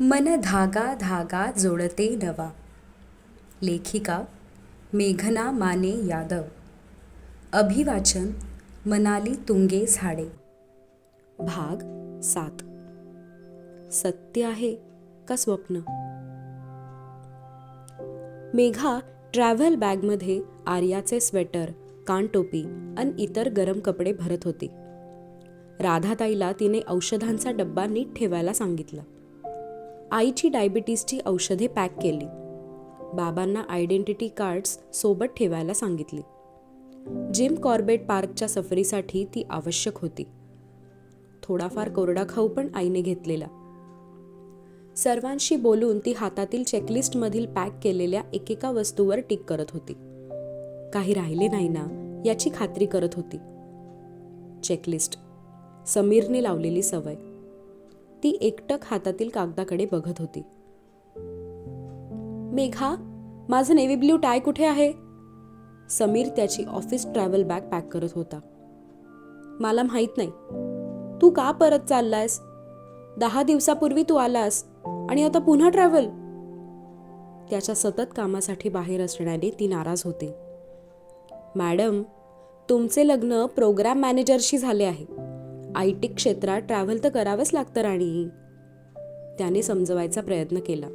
मन धागा धागा जोडते नवा. लेखिका मेघना माने यादव. अभिवाचन मनाली तुंगे झाडे. भाग सात. सत्य आहे का स्वप्न? मेघा ट्रॅव्हल बॅगमध्ये आर्याचे स्वेटर कानटोपी आणि इतर गरम कपडे भरत होती. राधाताईला तिने औषधांचा डब्बा नीट ठेवायला सांगितलं. आईची डायबिटीसची औषधे पॅक केली. बाबांना आयडेंटिटी कार्ड्स सोबत ठेवायला सांगितली. जिम कॉर्बेट पार्कच्या सफरीसाठी ती आवश्यक होती. थोडाफार कोरडा खाऊ पण आईने घेतलेला. सर्वांशी बोलून ती हातातील चेकलिस्टमधील पॅक केलेल्या एकेका वस्तूवर टिक करत होती. काही राहिले नाही ना याची खात्री करत होती. चेकलिस्ट समीरने लावलेली सवय. ती एकटक हातातील कागदाकडे बघत होती. मेघा माझं नेव्ही ब्ल्यू टाय कुठे आहे? समीर त्याची ऑफिस ट्रॅव्हल बॅग पॅक करत होता. मला माहीत नाही. तू का परत चाललायस? दहा दिवसापूर्वी तू आलास आणि आता पुन्हा ट्रॅव्हल? त्याच्या सतत कामासाठी बाहेर असण्याने ती नाराज होती. मॅडम तुमचे लग्न प्रोग्राम मॅनेजरशी झाले आहे. आय टी क्षेत्रात ट्रॅव्हल तर करावंच लागतं राणी. त्याने समजवायचा प्रयत्न केला.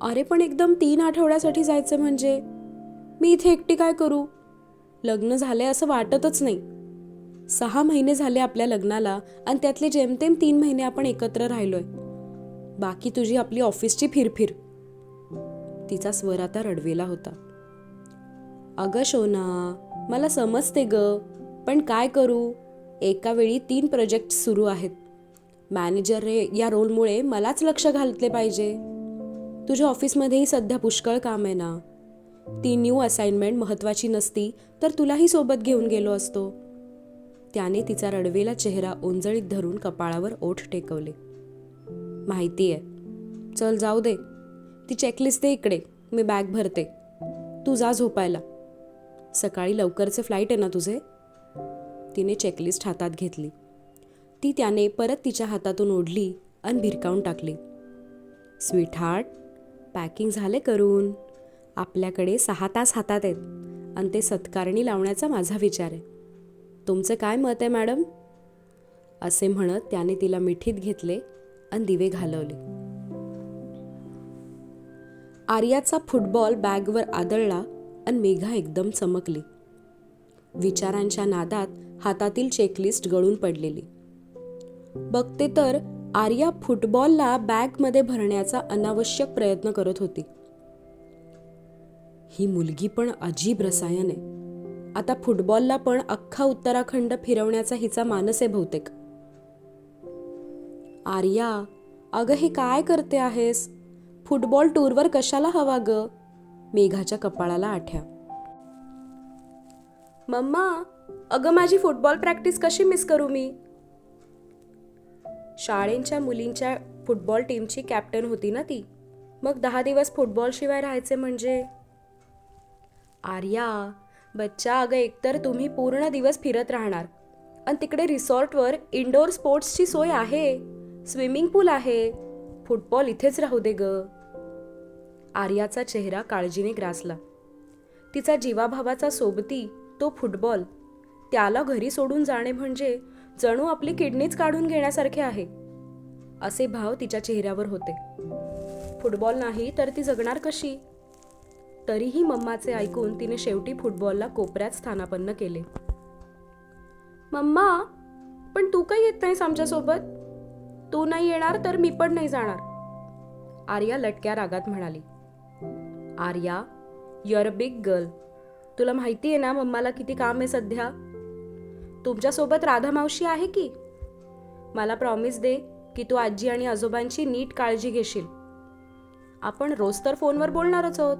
अरे पण एकदम तीन आठवड्यासाठी जायचं म्हणजे? मी इथे एकटी काय करू? लग्न झाले असं वाटतच नाही. सहा महिने झाले आपल्या लग्नाला आणि त्यातले जेमतेम तीन महिने आपण एकत्र राहिलोय. बाकी तुझी आपली ऑफिसची फिरफिर. तिचा स्वर आता रडवेला होता. अगं शोना मला समजते ग पण काय करू? एका वेळी तीन प्रोजेक्ट सुरू आहेत. मॅनेजर रे या रोलमुळे मलाच लक्ष घालतले पाहिजे. तुझ्या ऑफिसमध्येही सध्या पुष्कळ काम आहे ना? ती न्यू असाइनमेंट महत्वाची नसती तर तुलाही सोबत घेऊन गेलो असतो. त्याने तिचा रडवेला चेहरा ओंजळीत धरून कपाळावर ओठ टेकवले. माहिती आहे चल जाऊ दे. ती चेकलिस्ट दे इकडे. मी बॅग भरते. तू जा झोपायला. सकाळी लवकरचे फ्लाईट आहे ना तुझे? तिने चेकलिस्ट हातात घेतली. ती त्याने परत तिच्या हातातून ओढली आणि भिरकावून टाकली. स्वीट हार्ट पॅकिंग झाले करून. आपल्याकडे सहा तास हातात आहेत आणि ते सत्कारणी लावण्याचा माझा विचार आहे. तुमचं काय मत आहे मॅडम? असे म्हणत त्याने तिला मिठीत घेतले आणि दिवे घालवले. आर्याचा फुटबॉल बॅगवर आदळला आणि मेघा एकदम चमकली. विचारांच्या नादात हातातील चेकलिस्ट गळून पडलेली. बघते तर आर्या फुटबॉलला बॅगमध्ये भरण्याचा अनावश्यक प्रयत्न करत होती. ही मुलगी पण अजीब रसायन. आहे आता फुटबॉलला पण अख्खा उत्तराखंड फिरवण्याचा हिचा मानस आहे बहुतेक. आर्या अगं हे काय करते आहेस? फुटबॉल टूरवर कशाला हवा ग? मेघाच्या कपाळाला आठ्या. मम्मा अगं माझी फुटबॉल प्रॅक्टिस कशी मिस करू मी? शाळेंच्या मुलींच्या फुटबॉल टीमची कॅप्टन होती ना ती. मग दहा दिवस फुटबॉल शिवाय राहायचे म्हणजे? आर्या बच्चा अगं एकतर तुम्ही पूर्ण दिवस फिरत राहणार. आणि तिकडे रिसॉर्टवर इंडोर स्पोर्ट्सची सोय आहे. स्विमिंग पूल आहे. फुटबॉल इथेच राहू दे ग. आर्याचा चेहरा काळजीने ग्रासला. तिचा जीवाभावाचा सोबती तो फुटबॉल त्याला घरी सोडून जाणे म्हणजे जणू आपली किडनीच काढून घेण्यासारखे आहे. असे भाव तिच्या चेहऱ्यावर होते. फुटबॉल नाही तर ती जगणार कशी? तरीही मम्माचे ऐकून तिने शेवटी फुटबॉलला कोपऱ्यात स्थानापन्न केले. मम्मा पण तू काही येत नाहीस आमच्यासोबत? तू नाही येणार तर मी पण नाही जाणार. आर्या लटक्या रागात म्हणाली. आर्या युअर बिग गर्ल तुला माहिती आहे ना मम्माला किती काम आहे सध्या? तुमच्यासोबत राधा मावशी आहे की? मला प्रॉमिस दे की तू आजी आणि आजोबांची नीट काळजी घेशील. आपण रोज तर फोनवर बोलणारच आहोत.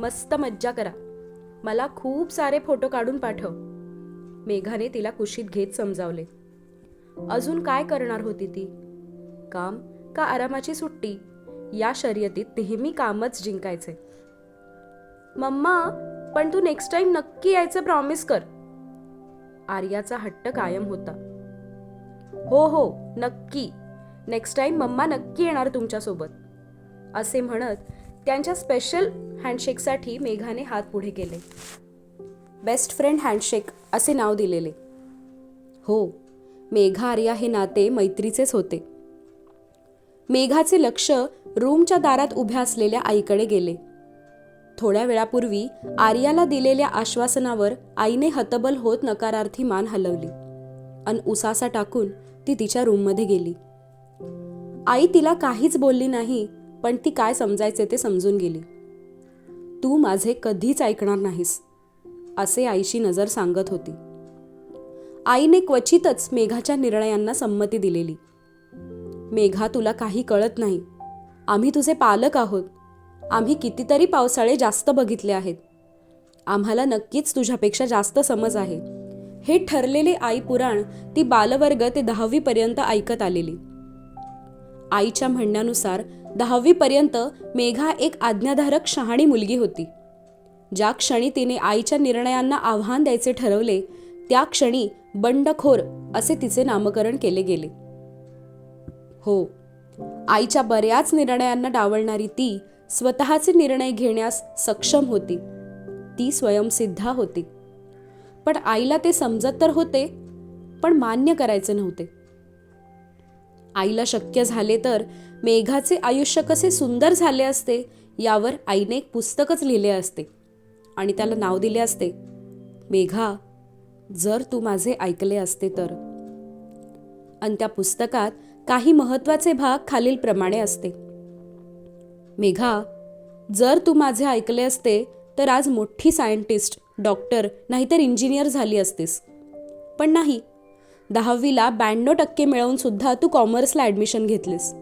मस्त मज्जा करा. मला खूप सारे फोटो काढून पाठव. मेघाने तिला कुशीत घेत समजावले. अजून काय करणार होती ती? काम का आरामाची सुट्टी? या शर्यतीत नेहमी कामच जिंकायचे. मम्मा पण तू नेक्स्ट टाइम नक्की यायचं प्रॉमिस कर. आर्याचा हट्ट कायम होता. हो हो नक्की. नेक्स्ट टाईम मम्मा नक्की येणार तुमच्यासोबत. असे म्हणत त्यांच्या स्पेशल हँडशेकसाठी मेघाने हात पुढे केले. बेस्ट फ्रेंड हँडशेक असे नाव दिलेले. हो मेघा आर्या हे नाते मैत्रीचेच होते. मेघाचे लक्ष रूमच्या दारात उभ्या असलेल्या आईकडे गेले. थोड्या वेळापूर्वी आर्याला दिलेल्या आश्वासनावर आईने हतबल होत नकारार्थी मान हलवली. अन उसासा टाकून ती तिच्या रूममध्ये गेली. आई तिला काहीच बोलली नाही पण ती काय समजायचे ते समजून गेली. तू माझे कधीच ऐकणार नाहीस असे आईची नजर सांगत होती. आईने क्वचितच मेघाच्या निर्णयांना संमती दिलेली. मेघा तुला काही कळत नाही. आम्ही तुझे पालक आहोत. आम्ही कितीतरी पावसाळे जास्त बघितले आहेत. आम्हाला नक्कीच तुझ्यापेक्षा जास्त समज आहे. हे ठरलेले आई पुराण ती बालवर्ग ते दहावीपर्यंत ऐकत आलेली. आईच्या म्हणण्यानुसार दहावीपर्यंत मेघा एक आज्ञाधारक शहाणी मुलगी होती. ज्या क्षणी तिने आईच्या निर्णयांना आव्हान द्यायचे ठरवले त्या क्षणी बंडखोर असे तिचे नामकरण केले गेले. हो आईच्या बऱ्याच निर्णयांना डावलणारी ती स्वतःचे निर्णय घेण्यास सक्षम होती. ती स्वयंसिद्धा होती. पण आईला ते समजत तर होते पण मान्य करायचे नव्हते. आईला शक्य झाले तर मेघाचे आयुष्य कसे सुंदर झाले असते यावर आईने एक पुस्तकच लिहिले असते आणि त्याला नाव दिले असते मेघा जर तू माझे ऐकले असते तर. आणि त्या पुस्तकात काही महत्त्वाचे भाग खालीलप्रमाणे असते. मेघा जर तू माझे ऐकले असते तर आज मोठी सायंटिस्ट डॉक्टर नाहीतर इंजिनियर झाली असतीस. पण नाही दहावीला ब्याण्णव टक्के मिळवून सुद्धा तू कॉमर्सला ॲडमिशन घेतलीस.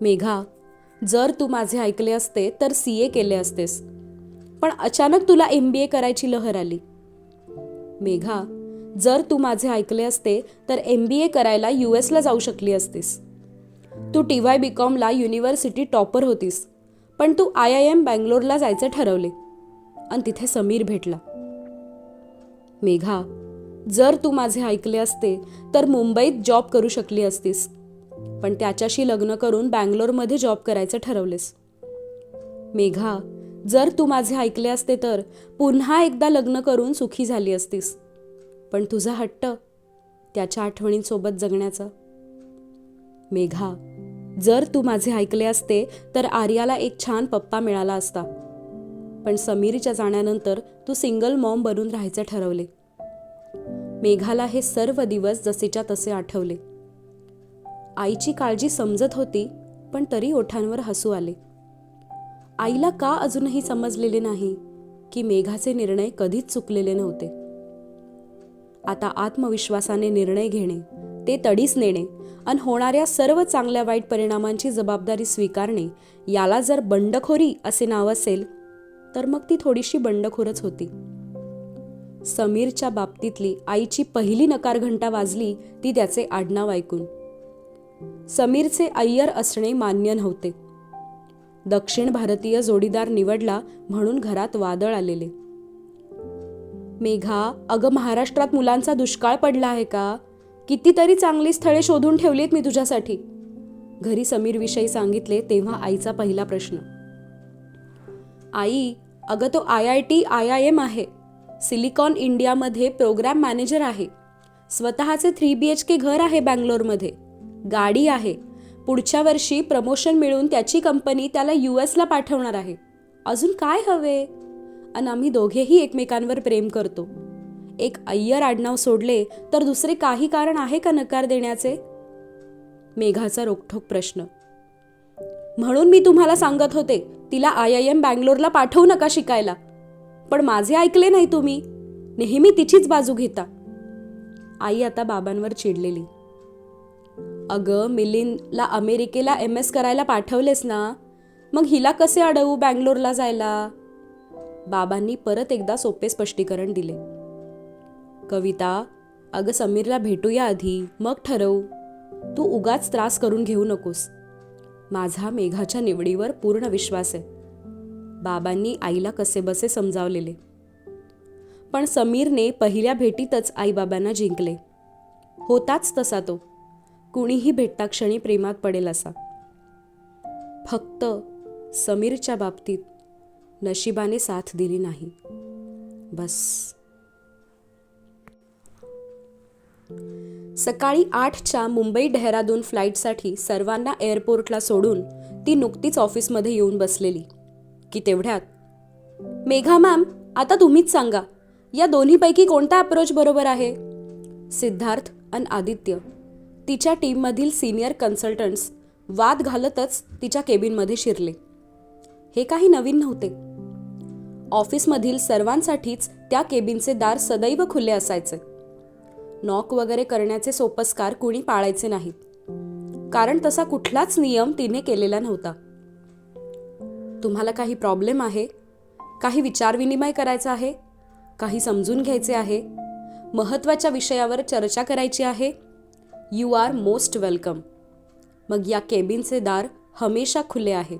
मेघा जर तू माझे ऐकले असते तर सी ए केले असतेस. पण अचानक तुला एम बी ए करायची लहर आली. मेघा जर तू माझे ऐकले असते तर एम बी ए करायला यू एसला जाऊ शकली असतीस. तू टी वाय बी कॉमला युनिव्हर्सिटी टॉपर होतीस पण तू आय आय एम बँगलोरला जायचे ठरवले. आणि तिथे समीर भेटला. मेघा जर तू माझे ऐकले असते तर मुंबईत जॉब करू शकली असतीस पण त्याच्याशी लग्न करून बँगलोरमध्ये जॉब करायचं ठरवलेस. मेघा जर तू माझे ऐकले असते तर पुन्हा एकदा लग्न करून सुखी झाली असतीस पण तुझा हट्ट त्याच्या आठवणींसोबत जगण्याचा. मेघा जर तू माझे ऐकले असते तर आर्याला एक छान पप्पा मिळाला असता. पण समीरच्या जाण्यानंतर तू सिंगल मॉम बनून राहायचे ठरवले. मेघाला हे सर्व दिवस जसेच्या तसे आठवले. आईची काळजी समजत होती पण तरी ओठांवर हसू आले. आईला का अजूनही समजलेले नाही की मेघाचे निर्णय कधीच चुकलेले नव्हते. आता आत्मविश्वासाने निर्णय घेणे ते तडीस नेणे आणि होणाऱ्या सर्व चांगल्या वाईट परिणामांची जबाबदारी स्वीकारणे याला जर बंडखोरी असे नाव असेल तर मग ती थोडीशी बंडखोरच होती. समीरच्या बाबतीतली आईची पहिली नकार घंटा वाजली ती त्याचे आडनाव ऐकून. समीरचे अय्यर असणे मान्य नव्हते. दक्षिण भारतीय जोडीदार निवडला म्हणून घरात वादळ आलेले. मेघा अगं महाराष्ट्रात मुलांचा दुष्काळ पडला आहे का? कितीतरी चांगली स्थळे शोधून ठेवलीत मी तुझ्यासाठी. घरी समीरविषयी सांगितले तेव्हा आईचा पहिला प्रश्न. आई अगं तो I I T I I M आहे. सिलिकॉन इंडियामध्ये प्रोग्राम मॅनेजर आहे. स्वतःचे थ्री बी एच के घर आहे बँगलोरमध्ये. गाडी आहे. पुढच्या वर्षी प्रमोशन मिळून त्याची कंपनी त्याला यू एसला पाठवणार आहे. अजून काय हवे? आणि आम्ही दोघेही एकमेकांवर प्रेम करतो. एक अय्यर आडनाव सोडले तर दुसरे काही कारण आहे का नकार देण्याचे? मेघाचा रोखठोक प्रश्न. म्हणून मी तुम्हाला सांगत होते तिला आय आय एम बँगलोरला पाठवू नका शिकायला. पण माझे ऐकले नाही तुम्ही. नेहमी तिचीच बाजू घेता. आई आता बाबांवर चिडलेली. अगं मिलिंदला अमेरिकेला एम एस करायला पाठवलेस ना? मग हिला कसे अडवू बँगलोरला जायला? बाबांनी परत एकदा सोपे स्पष्टीकरण दिले. कविता अगं समीरला भेटूया आधी मग ठरवू. तू उगाच त्रास करून घेऊ नकोस. माझा मेघाच्या निवडीवर पूर्ण विश्वास आहे. बाबांनी आईला कसेबसे समजावलेले. पण समीरने पहिल्या भेटीतच आईबाबांना जिंकले. होताच तसा तो. कुणीही भेटताक्षणी प्रेमात पडेल असा. फक्त समीरच्या बाबतीत नशिबाने साथ दिली नाही. बस. सकाळी आठच्या मुंबई डेहराडून फ्लाईटसाठी सर्वांना एअरपोर्टला सोडून ती नुकतीच ऑफिसमध्ये येऊन बसलेली. की तेवढ्यात मेघा मॅम आता तुम्हीच सांगा या दोन्हीपैकी कोणता अप्रोच बरोबर आहे? सिद्धार्थ आणि आदित्य तिच्या टीममधील सिनियर कन्सल्टंट्स वाद घालतच तिच्या केबिनमध्ये शिरले. हे काही नवीन नव्हते. ऑफिसमधील सर्वांसाठीच त्या केबिनचे दार सदैव खुले असायचे. नॉक वगैरे करण्याचे सोपस्कार कुणी पाळायचे नाहीत. कारण तसा कुठलाच नियम तिने केलेला नव्हता. तुम्हाला काही प्रॉब्लेम आहे? काही विचारविनिमय करायचा आहे? काही समजून घ्यायचे आहे? महत्त्वाच्या विषयावर चर्चा करायची आहे? यू आर मोस्ट वेलकम मग या केबिनचे दार हमेशा खुले आहेत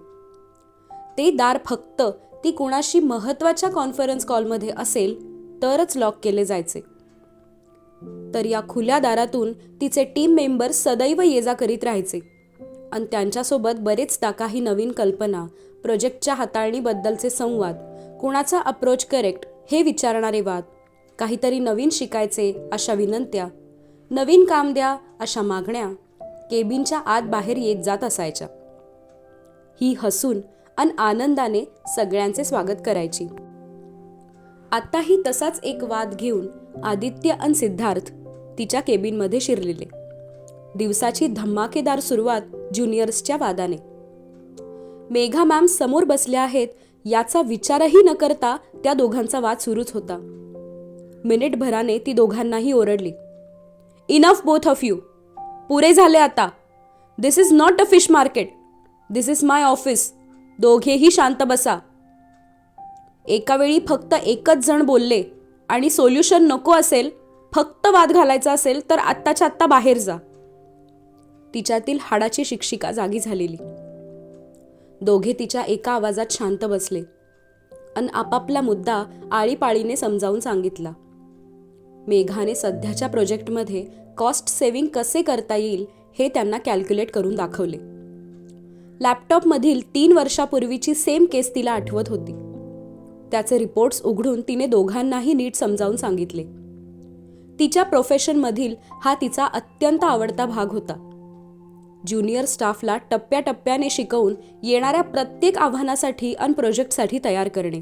ते दार फक्त ती कुणाशी महत्त्वाच्या कॉन्फरन्स कॉलमध्ये असेल तरच लॉक केले जायचे. तर या खुल्या दारातून तिचे टीम मेंबर सदैव ये जा करीत राहायचे. आणि त्यांच्यासोबत बरेचदा काही नवीन कल्पना प्रोजेक्टच्या हाताळणीबद्दलचे संवाद कुणाचा अप्रोच करेक्ट हे विचारणारे वाद काहीतरी नवीन शिकायचे अशा विनंत्या नवीन काम द्या अशा मागण्या केबिनच्या आत बाहेर येत जात असायच्या. ही हसून आणि आनंदाने सगळ्यांचे स्वागत करायची. आत्ताही तसाच एक वाद घेऊन आदित्य आणि सिद्धार्थ तिच्या केबिनमध्ये शिरलेले. दिवसाची धमाकेदार सुरुवात ज्युनियर्सच्या वादाने. मेघा मॅम समोर बसल्या आहेत याचा विचारही न करता त्या दोघांचा वाद सुरूच होता. मिनिटभराने ती दोघांनाही ओरडली. इनफ बोथ ऑफ यू पुरे झाले आता. This is not a fish market this is my office दोघेही शांत बसा. एकावेळी फक्त एकच जण बोलले आणि सोल्युशन नको असेल फक्त वाद घालायचा असेल तर आत्ताच्या आत्ता बाहेर जा. तिच्यातील हाडाची शिक्षिका जागी झालेली. दोघे तिच्या एका आवाजात शांत बसले. आणि आपापला मुद्दा आळीपाळीने समजावून सांगितला. मेघाने सध्याच्या प्रोजेक्टमध्ये कॉस्ट सेव्हिंग कसे करता येईल हे त्यांना कॅल्क्युलेट करून दाखवले. लॅपटॉपमधील तीन वर्षापूर्वीची सेम केस तिला आठवत होती. त्याचे रिपोर्ट्स उघडून तिने दोघांनाही नीट समजावून सांगितले. तिच्या प्रोफेशनमधील हा तिचा अत्यंत आवडता भाग होता. ज्युनियर स्टाफला टप्प्याटप्प्याने शिकवून येणाऱ्या प्रत्येक आव्हानासाठी आणि प्रोजेक्टसाठी तयार करणे.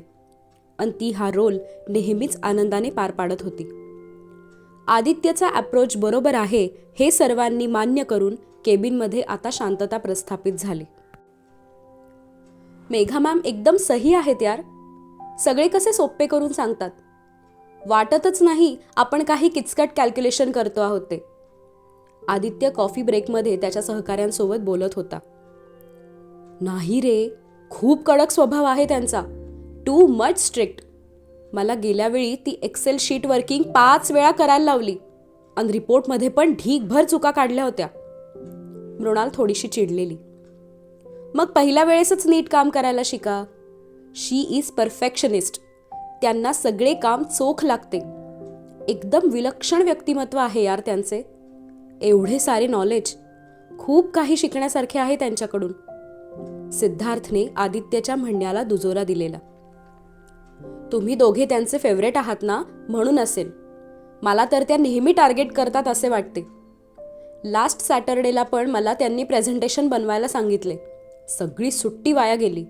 आणि ती हा रोल नेहमीच आनंदाने पार पाडत होती. आदित्यचा अप्रोच बरोबर आहे हे सर्वांनी मान्य करून केबिनमध्ये आता शांतता प्रस्थापित झाली. मेघा मॅम एकदम सही आहेत यार. सगळे कसे सोपे करून सांगतात? वाटतच नाही आपण काही किचकट कॅल्क्युलेशन करतो आहोत ते. आदित्य कॉफी ब्रेकमध्ये त्याच्या सहकाऱ्यांसोबत बोलत होता. नाही रे खूप कडक स्वभाव आहे त्यांचा. टू मच स्ट्रिक्ट मला गेल्या वेळी ती एक्सेल शीट वर्किंग पाच वेळा करायला लावली. आणि रिपोर्टमध्ये पण ढीकभर चुका काढल्या होत्या. मृणाल थोडीशी चिडलेली. मग पहिल्या वेळेसच नीट काम करायला शिका. शी इज परफेक्शनिस्ट त्यांना सगळे काम चोख लागते. एकदम विलक्षण व्यक्तिमत्व आहे यार त्यांचे. एवढे सारे नॉलेज खूप काही शिकण्यासारखे आहे त्यांच्याकडून. सिद्धार्थने आदित्यच्या म्हणण्याला दुजोरा दिलेला. तुम्ही दोघे त्यांचे फेवरेट आहात ना म्हणून असेल. मला तर त्या नेहमी टार्गेट करतात असे वाटते. लास्ट सॅटरडेला पण मला त्यांनी प्रेझेंटेशन बनवायला सांगितले. सगळी सुट्टी वाया गेली.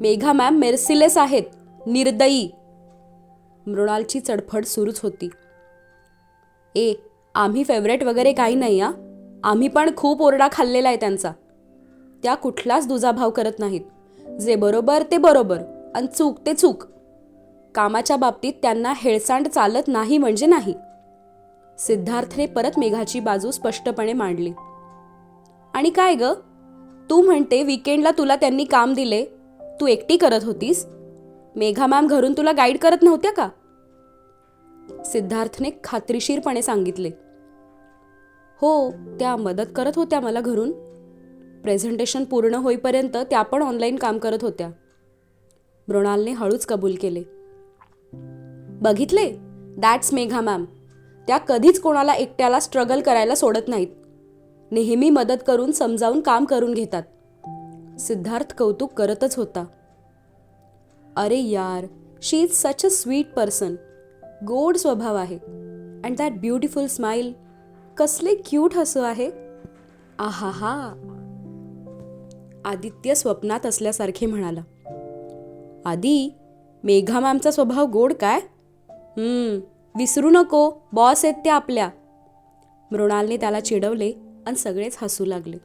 मेघा मॅम मेर्सिलेस आहेत. निर्दयी. मृणालची चडफड सुरूच होती. ए आम्ही फेवरेट वगैरे काही नाही आ आम्ही पण खूप ओरडा खाल्लेला आहे त्यांचा. त्या कुठलाच दुजाभाव करत नाहीत. जे बरोबर ते बरोबर. आणि चूक ते चूक. कामाच्या बाबतीत त्यांना हेळसांड चालत नाही म्हणजे नाही. सिद्धार्थने परत मेघाची बाजू स्पष्टपणे मांडली. आणि काय ग? तू म्हणते विकेंडला तुला त्यांनी काम दिले. तू एकटी करत होतीस? मेघा मॅम घरून तुला गाईड करत नव्हत्या का? सिद्धार्थने खात्रीशीरपणे सांगितले. हो त्या मदत करत होत्या मला घरून. प्रेझेंटेशन पूर्ण होईपर्यंत त्या पण ऑनलाईन काम करत होत्या. मृणालने हळूच कबूल केले. बघितले? That's Megha ma'am. त्या कधीच कोणाला एकट्याला स्ट्रगल करायला सोडत नाहीत. नेहमी मदत करून समजावून काम करून घेतात. सिद्धार्थ कौतुक करतच होता. अरे यार she is such a sweet person गोड स्वभाव आहे. अँड दॅट ब्युटिफुल स्माईल कसले क्यूट हसू आहे. आहा हा आदित्य स्वप्नात असल्यासारखे म्हणाला. आदी मेघा मॅमचा स्वभाव गोड काय? विसरू नको. बॉस आहेत त्या आपल्या. मृणालने त्याला चिडवले आणि सगळेच हसू लागले.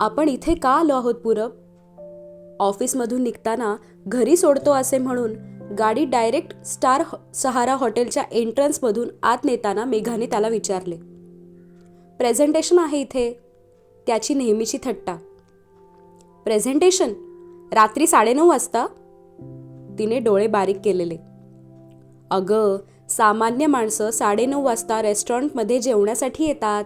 आपण इथे का आलो आहोत पूरब? ऑफिसमधून निघताना घरी सोडतो असे म्हणून गाडी डायरेक्ट स्टार सहारा हॉटेलच्या एंट्रन्समधून आत नेताना मेघाने त्याला विचारले प्रेझेंटेशन आहे इथे? त्याची नेहमीची थट्टा प्रेझेंटेशन? रात्री साडेनऊ वाजता? तिने डोळे बारीक केलेले अगं सामान्य माणसं साडेनऊ वाजता रेस्टॉरंटमध्ये जेवण्यासाठी येतात.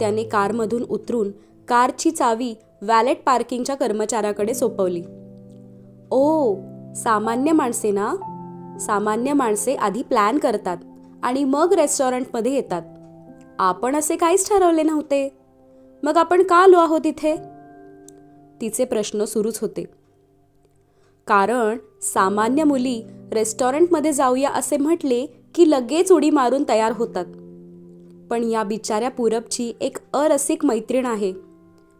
त्याने कारमधून उतरून कारची चावी वॅलेट पार्किंगच्या कर्मचाऱ्याकडे सोपवली. ओ सामान्य माणसे ना? सामान्य माणसे आधी प्लॅन करतात आणि मग रेस्टॉरंटमध्ये येतात. आपण असे काहीच ठरवले नव्हते. मग आपण का आलो आहोत इथे? तिचे प्रश्न सुरूच होते. कारण सामान्य मुली रेस्टॉरंटमध्ये जाऊया असे म्हटले की लगेच उडी मारून तयार होतात. पण या बिचाऱ्या पूरबची एक अरसिक मैत्रीण आहे.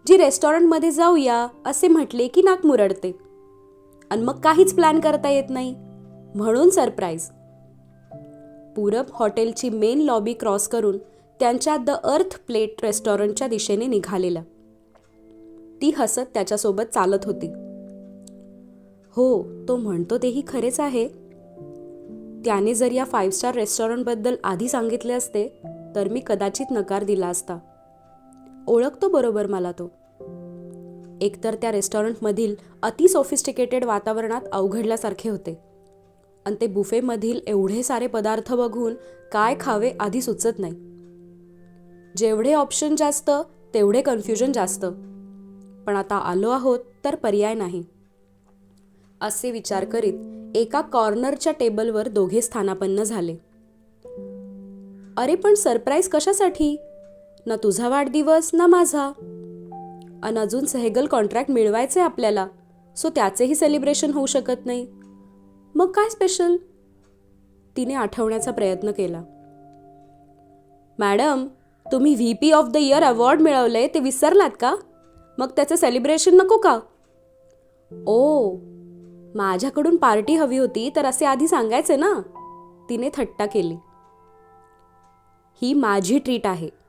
जी रेस्टॉरंटमध्ये जाऊया असे म्हटले की नाक मुरडते. आणि मग काहीच प्लॅन करता येत नाही. म्हणून सरप्राईज पूरब हॉटेलची मेन लॉबी क्रॉस करून त्यांच्या द अर्थ प्लेट रेस्टॉरंटच्या दिशेने निघालेला. ती हसत त्याच्यासोबत चालत होती. हो तो म्हणतो तेही खरेच आहे. त्याने जर या फाईव्ह स्टार रेस्टॉरंटबद्दल आधी सांगितले असते तर मी कदाचित नकार दिला असता. ओळखतो बरोबर मला तो. एकतर त्या रेस्टॉरंटमधील अति सोफिस्टिकेटेड वातावरणात अवघडल्यासारखे होते. आणि ते बुफेमधील एवढे सारे पदार्थ बघून काय खावे आधी सुचत नाही. जेवढे ऑप्शन जास्त तेवढे कन्फ्युजन जास्त. पण आता आलो आहोत तर पर्याय नाही. असे विचार करीत एका कॉर्नरच्या टेबलवर दोघे स्थानापन्न झाले. अरे पण सरप्राईज कशासाठी? ना तुझा वाढदिवस ना माझा. अन अजून सहगल कॉन्ट्रॅक्ट मिळवायचे आपल्याला सो त्याचेही सेलिब्रेशन होऊ शकत नाही. मग काय स्पेशल तिने आठवण्याचा प्रयत्न केला. मॅडम तुम्ही V P of the year award मिळवले ते विसरलात का? मग त्याचं सेलिब्रेशन नको का? ओ माझ्याकडून पार्टी हवी होती तर असे आधी सांगायचे ना? तिने थट्टा केली. ही माझी ट्रीट आहे.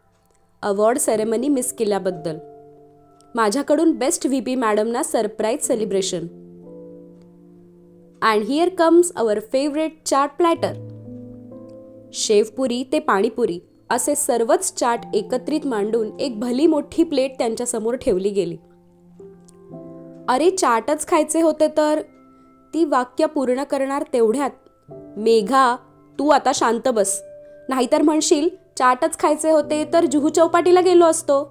अवॉर्ड सेरेमनी मिस केल्याबद्दल. माझ्याकडून best V P मॅडमना surprise celebration. And here comes our favourite chaat platter. Sevpuri ते पाणीपुरी असे सर्वच चाट एकत्रित मांडून एक भली मोठी प्लेट त्यांच्यासमोर ठेवली गेली. अरे चाटच खायचे होते तर? ती वाक्य पूर्ण करणार तेवढ्यात. मेघा तू आता शांत बस. नाहीतर म्हणशील चाटच खायचे होते तर जुहू चौपाटीला गेलो असतो.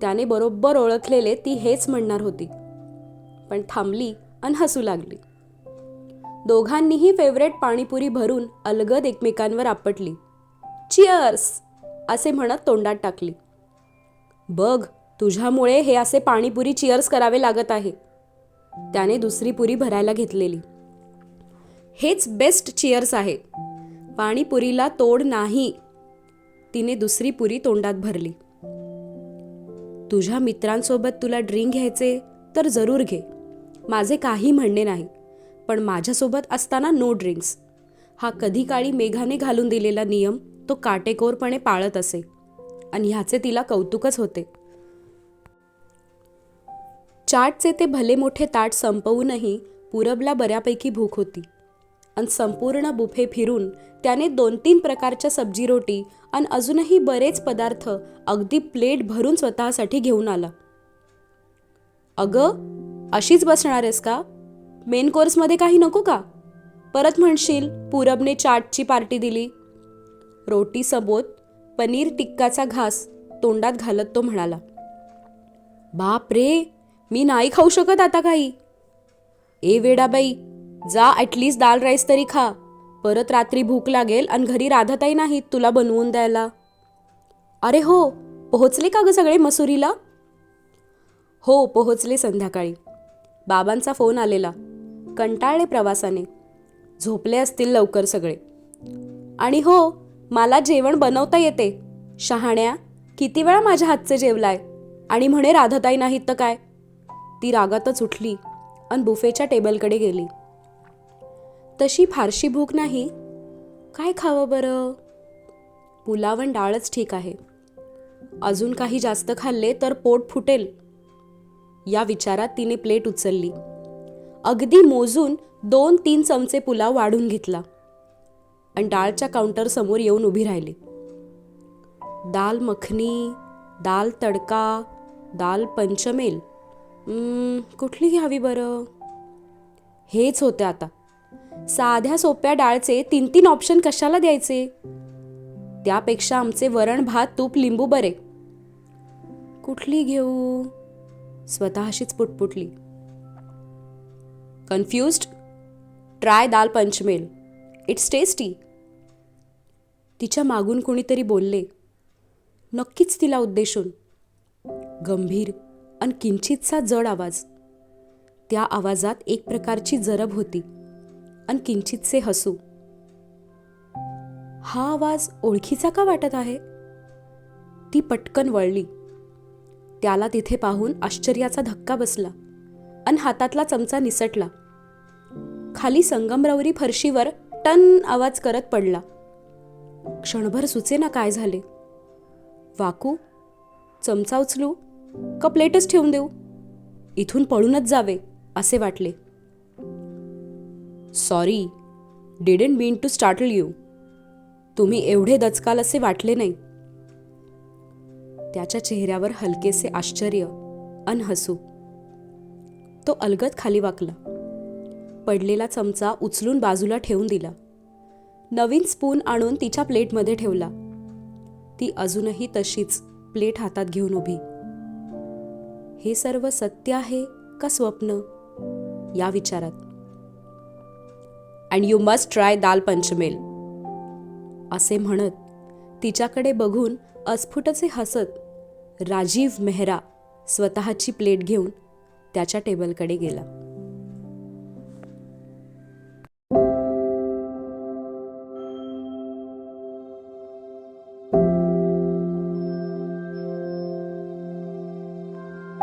त्याने बरोबर ओळखलेले ती हेच म्हणणार होती. पण थांबली आणि हसू लागली. दोघांनीही फेवरेट पाणीपुरी भरून अलगद एकमेकांवर आपटली. चिअर्स असे म्हणत तोंडात टाकली. बघ तुझ्यामुळे हे असे पाणीपुरी चिअर्स करावे लागत आहे. त्याने दुसरी पुरी भरायला घेतलेली. हेच बेस्ट चिअर्स आहे. पाणीपुरीला तोड नाही तिने दुसरी पुरी तोंडात भरली. तुझ्या मित्रांसोबत तुला ड्रिंक घ्यायचे तर जरूर घे. माझे काही म्हणणे नाही पण माझ्यासोबत असताना नो ड्रिंक्स हा कधी काळी मेघाने घालून दिलेला नियम तो काटेकोरपणे पाळत असे. आणि ह्याचे तिला कौतुकच होते. चाटचे ते भले मोठे ताट संपवूनही पूरबला बऱ्यापैकी भूक होती. आणि संपूर्ण बुफे फिरून त्याने दोन तीन प्रकारच्या सब्जी रोटी आणि अजूनही बरेच पदार्थ अगदी प्लेट भरून स्वतःसाठी घेऊन आला. अगं अशीच बसणार आहेस का? मेन कोर्समध्ये काही नको का? परत म्हणशील पूरबने चाटची पार्टी दिली. रोटी सबोत पनीर टिक्काचा घास तोंडात घालत तो म्हणाला. बाप रे मी नाही खाऊ शकत आता काही. ए वेडाबाई जा ॲटलीस्ट दाल राईस तरी खा. परत रात्री भूक लागेल आणि घरी राधाताई नाहीत तुला बनवून द्यायला. अरे हो पोहोचले का ग सगळे मसुरीला? हो पोहोचले संध्याकाळी. बाबांचा फोन आलेला. कंटाळले प्रवासाने. झोपले असतील लवकर सगळे. आणि हो मला जेवण बनवता येते. शहाण्या किती वेळा माझ्या हातचे जेवलाय? आणि म्हणे राधताई नाहीत तर काय? ती रागातच उठली आणि बुफेच्या टेबलकडे गेली. तशी फारशी भूक नाही. काय खावं बरं? पुलावण डाळच ठीक आहे. अजून काही जास्त खाल्ले तर पोट फुटेल. या विचारात तिने प्लेट उचलली. अगदी मोजून दोन तीन चमचे पुलाव वाढून घेतला. आणि डाळच्या काउंटर समोर येऊन उभी राहिली. दाल मखनी दाल तडका दाल पंचमेल. कुठली घ्यावी बरं? हेच होते आता. साध्या सोप्या डाळचे तीन तीन ऑप्शन कशाला द्यायचे? त्यापेक्षा आमचे वरण भात तूप लिंबू बरे. कुठली घेऊ? स्वतःशीच पुटपुटली. Confused try dal panchmel. It's tasty तिच्या मागून कोणीतरी बोलले. नक्कीच तिला उद्देशून. गंभीर आणि किंचितसा जड आवाज. त्या आवाजात एक प्रकारची जरब होती. आणि किंचितसे हसू. हा आवाज ओळखीचा का वाटत आहे? ती पटकन वळली. त्याला तिथे पाहून आश्चर्याचा धक्का बसला आणि हातातला चमचा निसटला. खाली संगमरवरी फरशीवर टन आवाज करत पडला. क्षणभर सुचे ना काय झाले? वाकू? चमचा उचलू? का प्लेटच ठेवून देऊ? इथून पळूनच जावे असे वाटले. Sorry didn't mean to startle you तुम्ही एवढे दचकाल असे वाटले नाही. त्याच्या चेहऱ्यावर हलकेसे आश्चर्य अन हसू तो अलगद खाली वाकला. पडलेला चमचा उचलून बाजूला ठेवून दिला. नवीन स्पून आणून तिच्या प्लेटमध्ये ठेवला. ती अजूनही तशीच प्लेट हातात घेऊन उभी. हे सर्व सत्य आहे का स्वप्न? या विचारात. And you must try dal panchmel. असे म्हणत तिच्याकडे बघून अस्फुटचे हसत राजीव मेहरा स्वतःची प्लेट घेऊन त्याच्या टेबलकडे गेला.